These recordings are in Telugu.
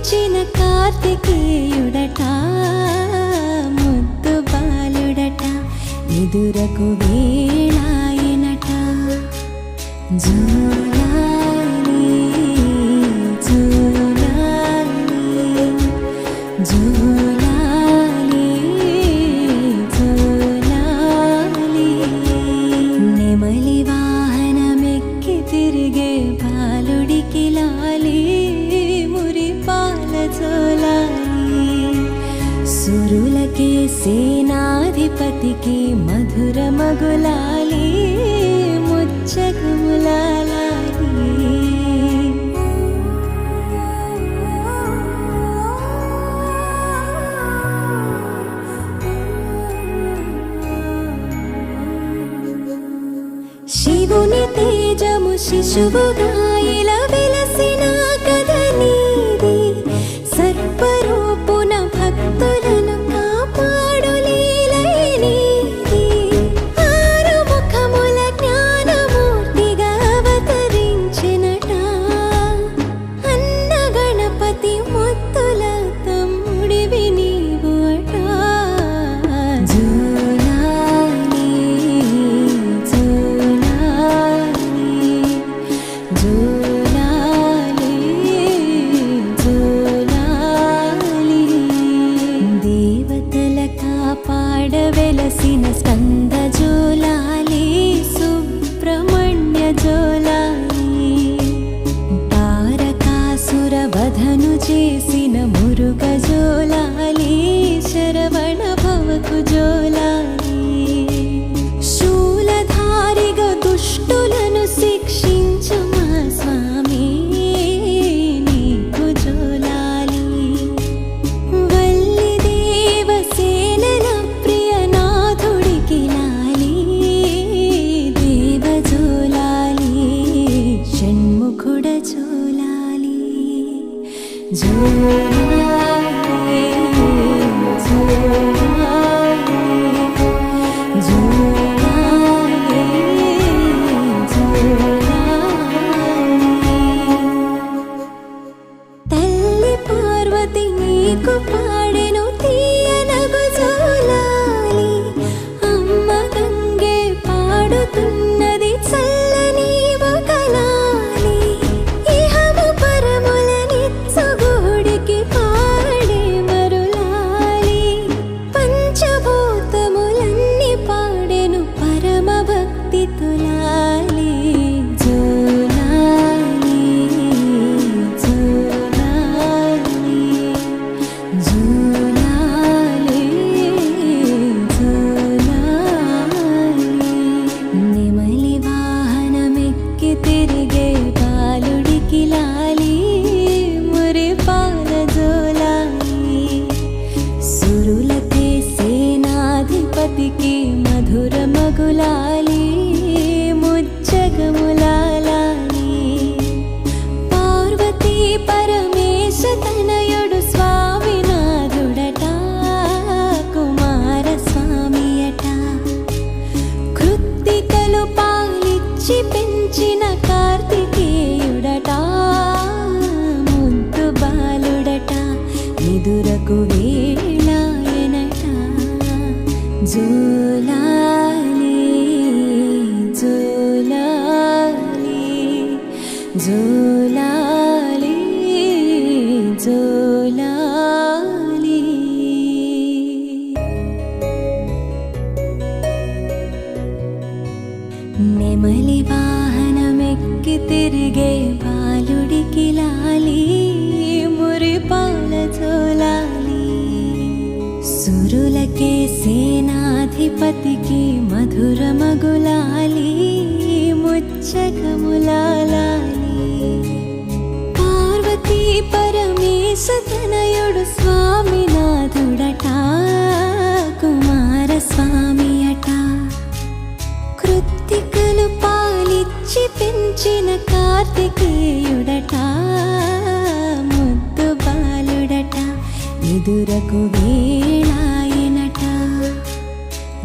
పూజించిన కార్తికేయుడట ముద్దు బాలుడట ఎదురకు వేళాయనట జూలాలి జూలాలి జూ మధులకే సేనాధిపతికి మధుర మగులాలి శివుని తేజము శిశువుగా ఇలా విలసిన బధను చేసిన మురుగజోలాలి శరవణ భవకు జోలా. പാലുടിക്കിലാൽ ఎదురకు వేళాయనట జోలాలి జోలాలి జోలాలి జోలాలి. నెమలి వాహనమెక్కి తిరిగే బాలుడికి లాలి. సేనాధిపతికి మధురమగులాలి ముచ్చకములాలి పార్వతీ పరమేశతనయుడు స్వామి నాథుడట కుమారస్వామి అట కృత్తికలు పాలిచ్చి పెంచిన కార్తికేయుడట ముద్దు బాలుడట ఎదురకు వే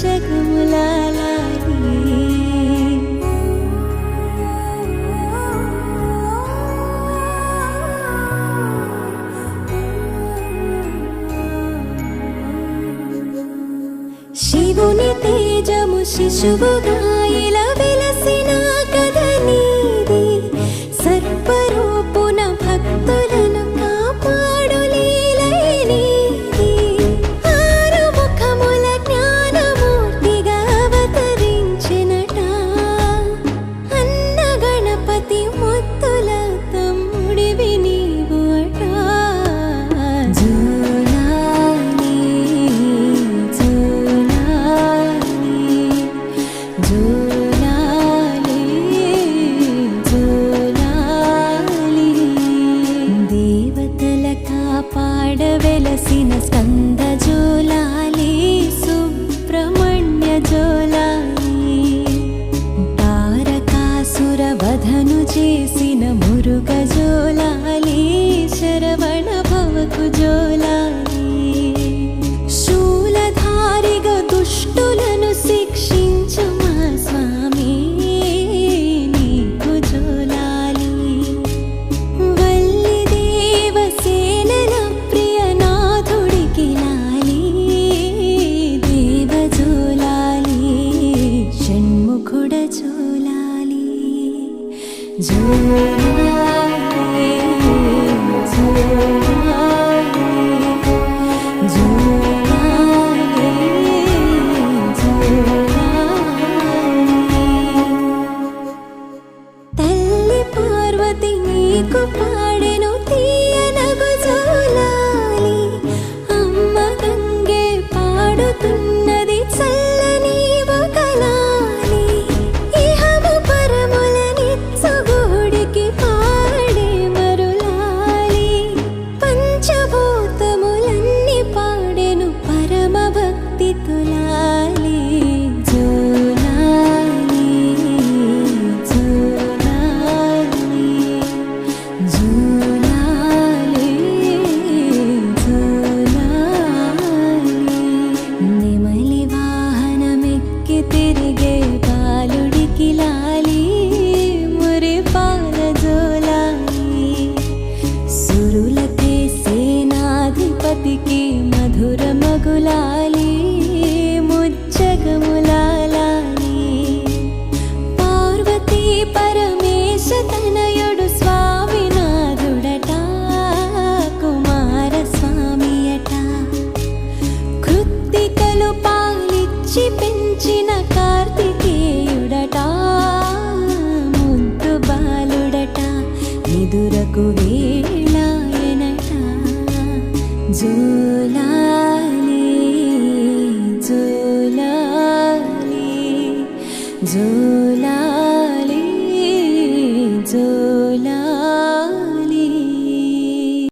जगमलाला शिवनिते जमु शिशुबुधायिला చేసిన మురుగజోలాలి శరవణ భవకు జోలాలి. ఎదురకు వేళాయనట జూలాలి జూలాలి జూ